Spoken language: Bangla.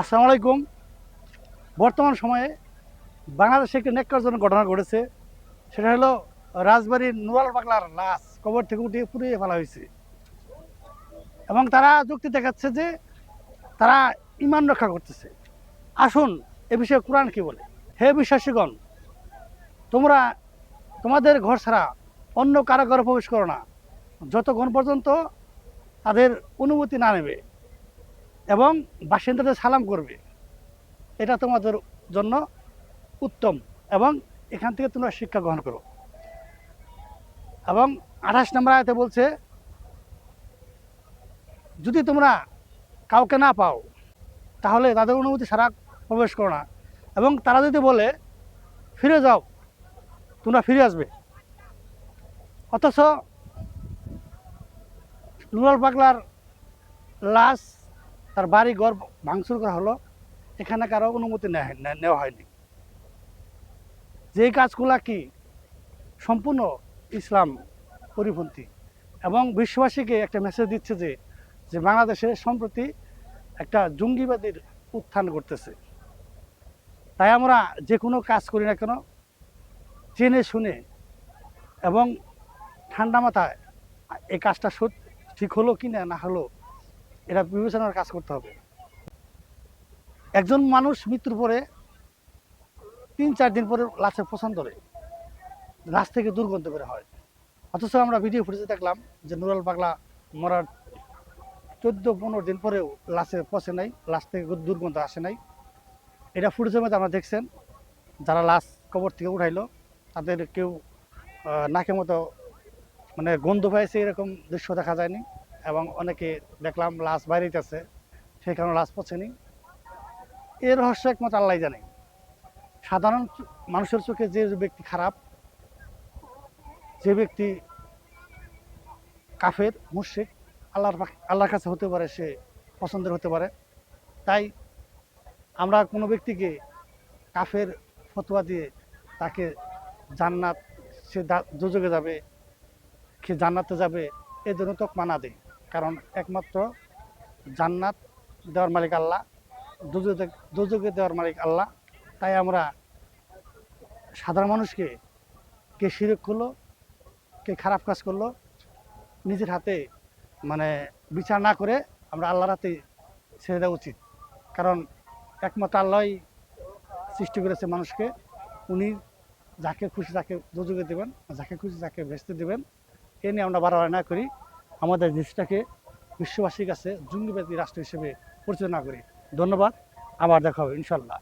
আসসালামু আলাইকুম। বর্তমান সময়ে বাংলাদেশে একটি নেককারজনক ঘটনা ঘটেছে। সেটা হলো রাজবাড়ির নুরাল পাগলার লাশ কবর থেকে উঠিয়ে পুড়িয়ে ফেলা হয়েছে। এবং তারা যুক্তি দেখাচ্ছে যে তারা ইমান রক্ষা করতেছে। আসুন এ বিষয়ে কোরআন কি বলে? হে বিশ্বাসীগণ, তোমরা তোমাদের ঘর ছাড়া অন্য কারও ঘরে প্রবেশ করো না। যতক্ষণ পর্যন্ত তাদের অনুমতি না নেবে এবং বাসিন্দাদের সালাম করবে। এটা তোমাদের জন্য উত্তম এবং এখান থেকে তোমরা শিক্ষা গ্রহণ করো। এবং আঠাশ নম্বর আয়তে বলছে, যদি তোমরা কাউকে না পাও, তাহলে তাদের অনুমতি ছাড়া প্রবেশ করো না। এবং তারা যদি বলে, ফিরে যাও, তোমরা ফিরে আসবে। অথচ নুরাল পাগলার লাশ তার বাড়ি ঘর ভাঙচুর করা হলো, এখানে কারও অনুমতি নেওয়া হয়নি। যেই কাজগুলা কি সম্পূর্ণ ইসলাম পরিপন্থী এবং বিশ্ববাসীকে একটা মেসেজ দিচ্ছে যে যে বাংলাদেশে সম্প্রতি একটা জঙ্গিবাদীর উত্থান করতেছে তাই আমরা যে কোনো কাজ করি না কেন, জেনে শুনে এবং ঠান্ডা মাথায় এই কাজটা ঠিক হলো কি না না হলো এটা বিবেচনার কাজ করতে হবে। একজন মানুষ মৃত্যুর পরে তিন, চার দিন পরে লাশের পছন্দ ধরে, লাশ থেকে দুর্গন্ধ করে হয়। অথচ আমরা ভিডিও ফুটেজে দেখলাম যে নুরাল পাগলা মরার চোদ্দ, পনেরো দিন পরেও লাশে পচে নাই, লাশ থেকে দুর্গন্ধ আসে নাই। এটা ফুটেজের মধ্যে আমরা দেখছেন, যারা লাশ কবর থেকে উঠাইলো, তাদের কেউ নাকের মতো মানে গন্ধ পাইছে এরকম দৃশ্য দেখা যায়নি। এবং অনেকে দেখলাম লাশ বাইরেতেছে সেই কারণে লাশ পচেনি। এর রহস্য একমাত্র আল্লাহ জানে। সাধারণ মানুষের চোখে যে ব্যক্তি খারাপ, যে ব্যক্তি কাফের মুর্শিক আল্লাহর আল্লাহর কাছে হতে পারে, সে পছন্দের হতে পারে। তাই আমরা কোনো ব্যক্তিকে কাফের ফতোয়া দিয়ে তাকে জান্নাত, সে দুযোগে যাবে, সে জান্নাতে যাবে জন্য তো মানা দেয়। কারণ একমাত্র জান্নাত দেওয়ার মালিক আল্লাহ দুযোগে দেওয়ার মালিক আল্লাহ। তাই আমরা সাধারণ মানুষকে কে শিরক করল, কে খারাপ কাজ করল, নিজের হাতে মানে বিচার না করে আমরা আল্লাহর হাতে ছেড়ে দেওয়া উচিত। কারণ একমাত্র আল্লাহই সৃষ্টি করেছে মানুষকে। উনি যাকে খুশি তাকে দুযোগে দেবেন, যাকে খুশি তাকে ভেস্তে দেবেন। এ নিয়ে আমরা বাড়াবাড়ি না করি। আমাদের দেশটাকে বিশ্ববাসীর কাছে জঙ্গিবাদী রাষ্ট্র হিসেবে পরিচালনা করি। ধন্যবাদ। আবার দেখা হবে ইনশাল্লাহ।